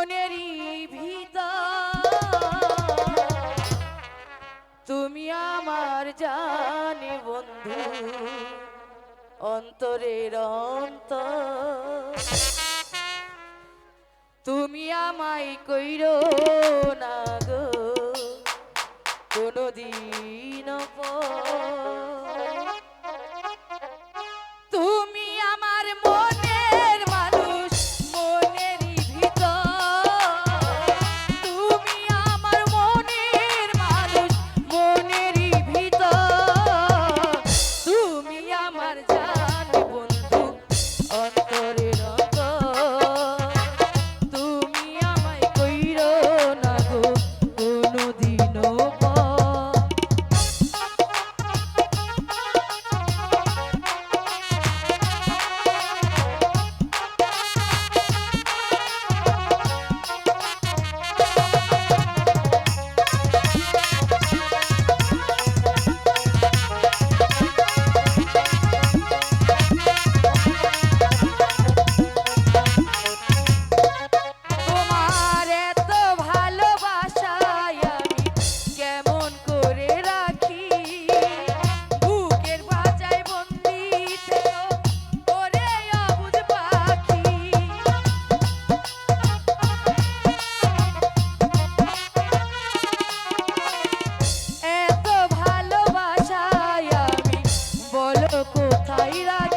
মনেরই ভিতা তুমি আমার জানি বন্ধু, অন্তরের অন্ত তুমি আমায় কইর না গো, কোনদিন পর কোথায় রাখ